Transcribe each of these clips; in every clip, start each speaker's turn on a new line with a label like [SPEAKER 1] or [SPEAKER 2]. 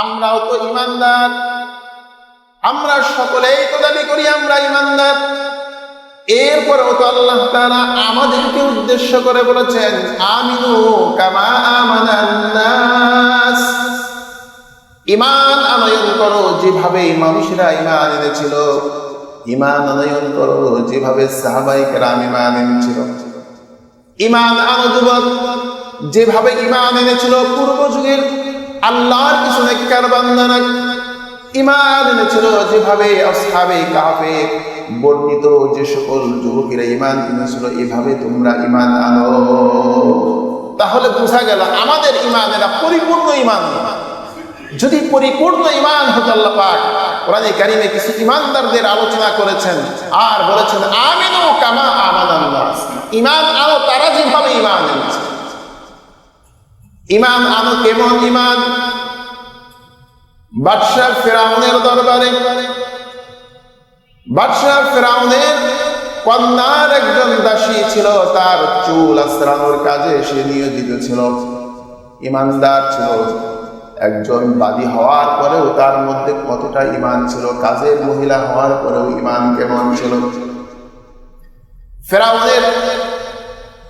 [SPEAKER 1] আমরাও তো ইমানদার। আমরা সকলেই তো দাবি করি আমরা ইমানদার। এরপরেও তো আল্লাহ তাআলা আমাদেরকে উদ্দেশ্য করে বলেছেন, আমিনু কামা ইমান আনয়ন করো যেভাবে মানুষেরা ইমান এনেছিল। ইমান আনয়ন করো যেভাবে সাহাবাই কেরাম ইমান এনেছিল। ইমান আনো যুবক, যেভাবে ইমান এনেছিল, পূর্ব যুগের আল্লাহর কিছু নেককার বান্দারা ইমান এনেছিল যেভাবে আসহাবে কাফে বর্ণিত যে সকল যুবকেরা ইমান এনেছিল, এভাবে তোমরা ইমান আনো। তাহলে বোঝা গেল আমাদের ইমান এরা পরিপূর্ণ ইমান যদি পরিপূর্ণ ইমান হতো আল্লাহ পাক, কোরআনে কারিমে কিছু ইমানদারদের আলোচনা করেছেন আর বলেছেন, আমিনু কামা আমানান নাস ইমান আনো তারা যেভাবে ইমান এনেছে। ইমান আনো কেমন ইমান বাদশাহ ফেরাউনের দরবারে। বাদশাহ ফেরাউনের কন্যার একজন দাসী ছিল, তার চুল আশ্রানোর কাজে সে নিয়োজিত ছিল। ইমানদার ছিল। একজন বাদী হওয়ার পরেও তার মধ্যে কতটা ইমান ছিল, কাজের মহিলা হওয়ার পরেও ইমান কেমন ছিল? ফেরাউনের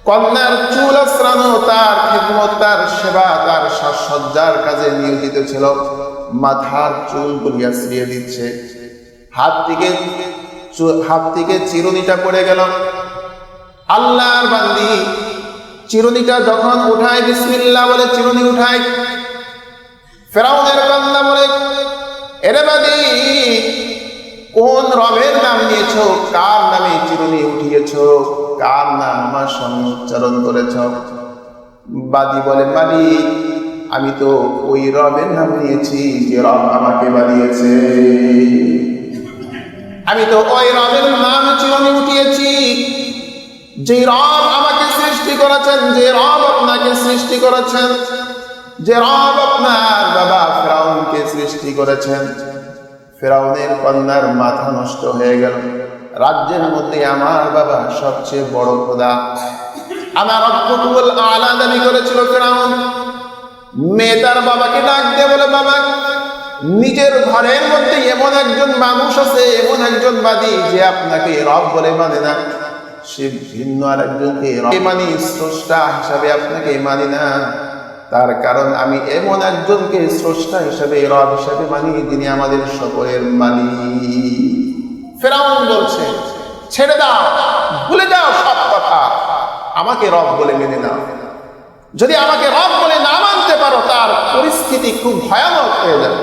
[SPEAKER 1] কন্যার চুল আশ্রানো, তার খেদমত, তার সেবা, তার সাজসজ্জার কাজে নিয়োজিত ছিল। মাথার চুল গুলিয়া ছিঁড়িয়ে দিচ্ছে। হাত থেকে হাত থেকে চিরুনিটা পড়ে গেল। আল্লাহর বান্দি, চিরুনিটা যখন উঠায়, বিসমিল্লাহ বলে চিরুনি উঠায়। ফেরাউনের কন্যা বলে, এরে বাদি কোন রবের নাম নিয়েছ? কার নামে চিরুনি উঠিয়েছ? কার নাম আমার সঙ্গে উচ্চারণ করেছ? বাদি বলে মালিক আমি তো ওই রবের নাম নিয়েছি যে রব আমাকে বানিয়েছে। আমি তো ওই রবের নাম চিরুনি উঠিয়েছি যে রব আমাকে সৃষ্টি করেছেন, যে রব আপনাকে সৃষ্টি করেছেন, যে রব আপনার বাবা ফেরাউনকে সৃষ্টি করেছেন। ফেরাউনের কন্যার মাথা নষ্ট হয়ে গেল। রাজ্যের মধ্যে আমার বাবা সবচেয়ে বড় খোদা আমার রব্বুল আলা দাবি করেছিল ফেরাউন। মেয়ে তার বাবাকে ডাক দিয়ে বলে, বাবা, নিজের ঘরের মধ্যে এমন একজন মানুষ আছে, এমন একজন বাদী যে আপনাকে রব বলে মানে না। সে ভিন্ন আর একজনকে মানি, স্রষ্টা হিসাবে আপনাকে মানি না। তার কারণ আমি এমন একজনকে স্রষ্টা হিসাবে, রব হিসাবে মানি, যিনি আমাদের সকলের মানি ফেরাউন বলছে, ছেড়ে দাও, ভুলে যাও সব কথা। আমাকে রব বলে মেনে নাও। যদি আমাকে রব বলে না মানতে পারো, তার পরিস্থিতি খুব ভয়ানক হয়ে যাবে।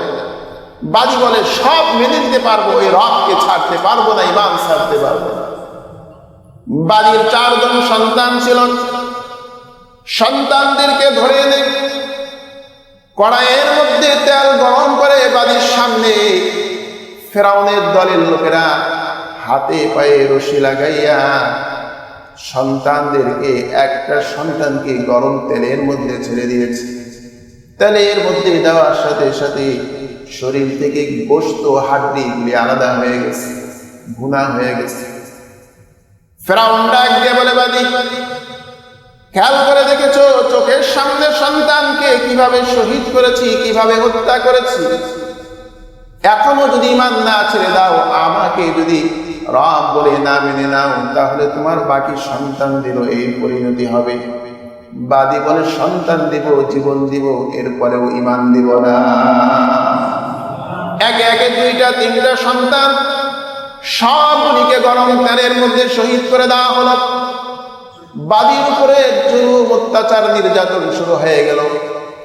[SPEAKER 1] বাদী বলে, সব মেনে নিতে পারব, ওই রবকে ছাড়তে পারব না, ইমান ছাড়তে পারব বাড়ির চারজন সন্তান ছিল। সন্তানদেরকে ধরে এনে কড়াইয়ের মধ্যে তেল গরম করে বাড়ির সামনে ফেরাউনের দলের লোকেরা হাতে পায়ে রশি লাগাইয়া সন্তানদেরকে, একটা সন্তানকে গরম তেলের মধ্যে ছেড়ে দিয়েছে। তেলের মধ্যে দেওয়ার সাথে সাথে শরীর থেকে গোস্ত হাড্ডি গুলি আলাদা হয়ে গেছে ভুনা হয়ে গেছে। ফেরাউন ডাক বলে, বাদি, খেয়াল করে দেখেছ, চোখের সামনে সন্তানকে কীভাবে শহীদ করেছি, কীভাবে হত্যা করেছি? এখনও যদি ইমান না ছেড়ে দাও, আমাকে যদি রব বলে না মেনে নাও, তাহলে তোমার বাকি সন্তান সন্তানদেরও এই পরিণতি হবে। বাদী বলে সন্তান দিব, জীবন দিব, এরপরেও ইমান দিব না। একে একে দুইটা, তিনটা সন্তান সবগুলিকে গরম তেলের মধ্যে শহীদ করে দেওয়া হলো। বাদীর উপরে জুলুম, অত্যাচার, নির্যাতন শুরু হয়ে গেল।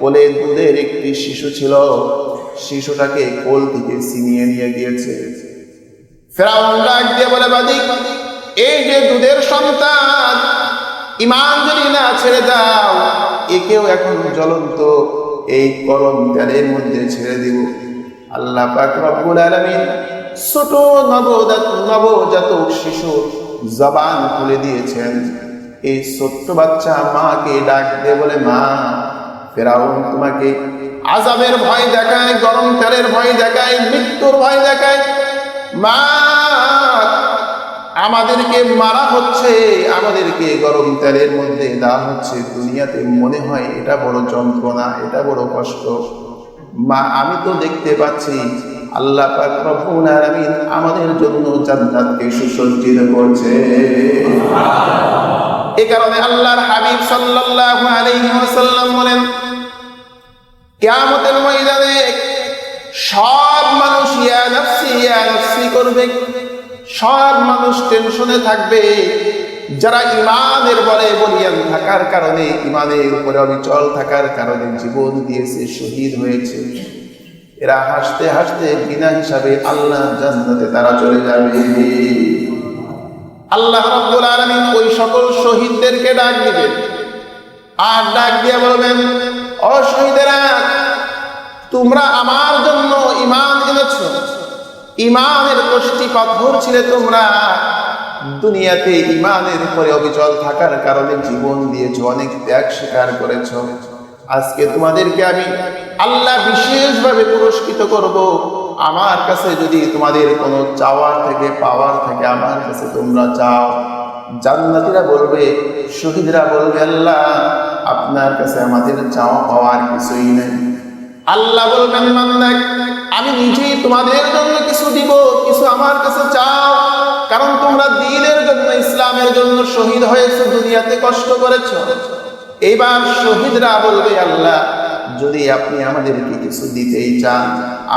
[SPEAKER 1] বলে দুধের একটি শিশু ছিল। শিশুটাকে কোল থেকে ছিনিয়ে নিয়ে গিয়েছে। ফেরাউন ডাক দিয়ে বলে বাদি এই যে দুধের সন্তান ইমান যদি না ছেড়ে দাও, একেও এখন জ্বলন্ত এই গরম তেলের মধ্যে ছেড়ে দিব। আল্লাহ পাক রব্বুল আলামিন ছোট নবজাত, নবজাতক শিশু জবান খুলে দিয়েছেন। এই ছোট্ট বাচ্চা মাকে ডাক দিয়ে বলে, মা, ফেরাউন তোমাকে আজাবের ভয় দেখায়, গরম তেলের ভয় দেখায়, মৃত্যুর ভয় দেখায়। মা, আমাদেরকে মারা হচ্ছে, আমাদেরকে গরম তেলের মধ্যে দেওয়া হচ্ছে। দুনিয়াতে মনে হয় এটা বড় যন্ত্রণা, এটা বড় কষ্ট। মা, আমি তো দেখতে পাচ্ছি, আল্লাহ আমাদের জন্য জান্নাতকে সুসজ্জিত করছে। এ কারণে আল্লাহর হাবিব সাল্লাল্লাহু আলাইহি ওয়াসাল্লাম বলেন কিয়ামতের ময়দানে সব মানুষ ইয়া নাফসি ইয়া নাফসি করবে। সব মানুষ টেনশনে থাকবে। যারা ইমানের বলে বলিয়ান থাকার কারণে ইমানের উপরে অবিচল থাকার কারণে জীবন দিয়েছে শহীদ হয়েছে। এরা হাসতে হাসতে বিনা হিসাবে আল্লাহ জান্নাতে তারা চলে যাবে। আল্লাহ রাব্বুল আলামিন ওই সকল শহীদদেরকে ডাক দিবেন। আর ডাক দিয়ে বলবেন ও তোমরা আমার জন্য ইমান এনেছ। ইমানের কষ্টি পাথর ছিলে তোমরা। দুনিয়াতে ইমানের উপরে অবিচল থাকার কারণে জীবন দিয়েছ, অনেক ত্যাগ স্বীকার করেছ। আজকে তোমাদেরকে আমি আল্লাহ বিশেষভাবে পুরস্কৃত করব। আমার কাছে যদি তোমাদের কোনো চাওয়ার থেকে, পাওয়ার থেকে, আমার কাছে তোমরা চাও। জান্নাতীরা বলবে, শহীদরা বলবে, আল্লাহ আপনার কাছে আমাদের চাওয়া পাওয়ার কিছুই নেই। আল্লাহ বলবেন, বান্দা, আমি নিজেই তোমাদের জন্য কিছু দিব, কিছু আমার কাছে চাও। কারণ তোমরা দিনের জন্য, ইসলামের জন্য শহীদ হয়েছো, দুনিয়াতে কষ্ট করেছ। এবার শহীদরা বলবে, আল্লাহ যদি আপনি আমাদেরকে কিছু দিতেই চান,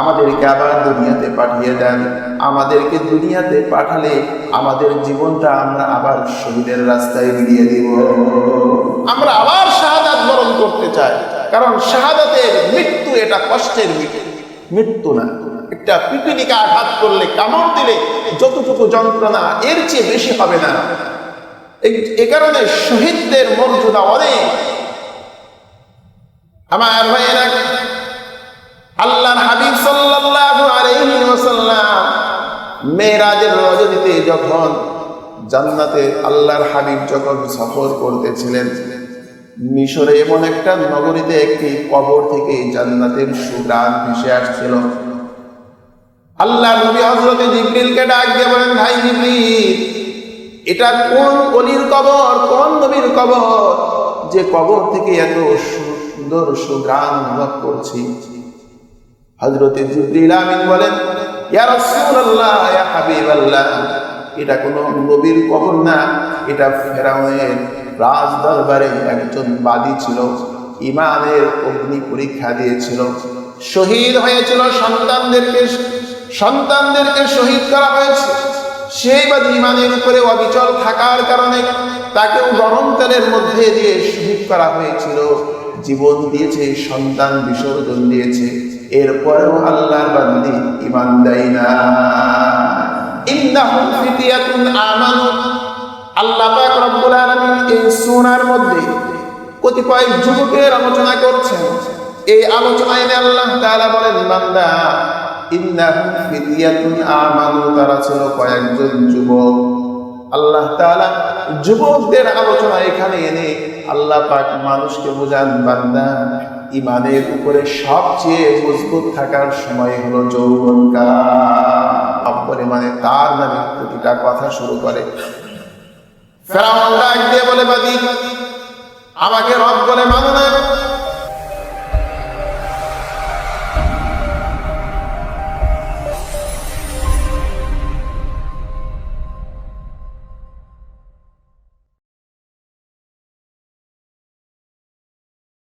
[SPEAKER 1] আমাদেরকে আবার দুনিয়াতে পাঠিয়ে দেন। আমাদেরকে দুনিয়াতে পাঠালে আমাদের জীবনটা আমরা আবার শহীদের রাস্তায় বিলিয়ে দিব। আমরা আবার শাহাদাত বরণ করতে চাই, কারণ শাহাদাতের মৃত্যু এটা কষ্টের মৃত্যু না, একটা পিপিলিকা আঘাত করলে, কামড় দিলে যতটুকু যন্ত্রণা এর চেয়ে বেশি হবে না। এ কারণে শহীদদের মর্যাদা অনেক। আমার ভাইয়েরা, আল্লাহর হাবিব সাল্লাল্লাহু আলাইহি ওয়াসাল্লাম মেরাজের রজনীতে যখন জান্নাতে আল্লাহর হাবিব যখন সফর করতেছিলেন, মিশরে এমন একটা নগরীতে একটি কবর থেকে জান্নাতের সুগ্রাণ ভেসে আসছিল। আল্লাহ নবী হজরতে জিবরিলকে ডাক দিয়ে বলেন, ভাই জিবরিল, এটা কোন অলির কবর, কোন নবীর কবর? যে কবর থেকে এত সুন্দর সুগ্রাণ অনুভব করছি। হজরতে জিবরিল বলেন, ইয়া রাসূলুল্লাহ, ইয়া হাবিবাল্লাহ, এটা কোন নবীর কবর না, এটা ফেরাউনের রাজ দরবারে একজন বাদী ছিল ইমানের অগ্নি পরীক্ষা দিয়েছিল। শহীদ হয়েছিল সন্তানদেরকে সন্তানদেরকে শহীদ করা হয়েছে। সেই বাদী ইমানের উপরে অবিচল থাকার কারণে তাকেও গরম তেলের মধ্যে দিয়ে শহীদ করা হয়েছিল। জীবন দিয়েছে, সন্তান বিসর্জন দিয়েছে। এরপরেও আল্লাহর বান্দি ইমান দেয় না। আল্লাহ এই সূরার মধ্যে আলোচনা করছেন। এই আলোচনায় আল্লাহ বলেন তারা ছিল কয়েকজন যুবক। আল্লাহ তাআলা যুবকদের আলোচনা এখানে এনে আল্লাহ পাক মানুষকে বোঝান, বান্দা ইমানের উপরে সবচেয়ে মজবুত থাকার সময় হলো যৌবনকাল পরিমাণে তার নামে প্রতিটা কথা শুরু করে। ফেরাউন বলে আমাকে রব বলে মানো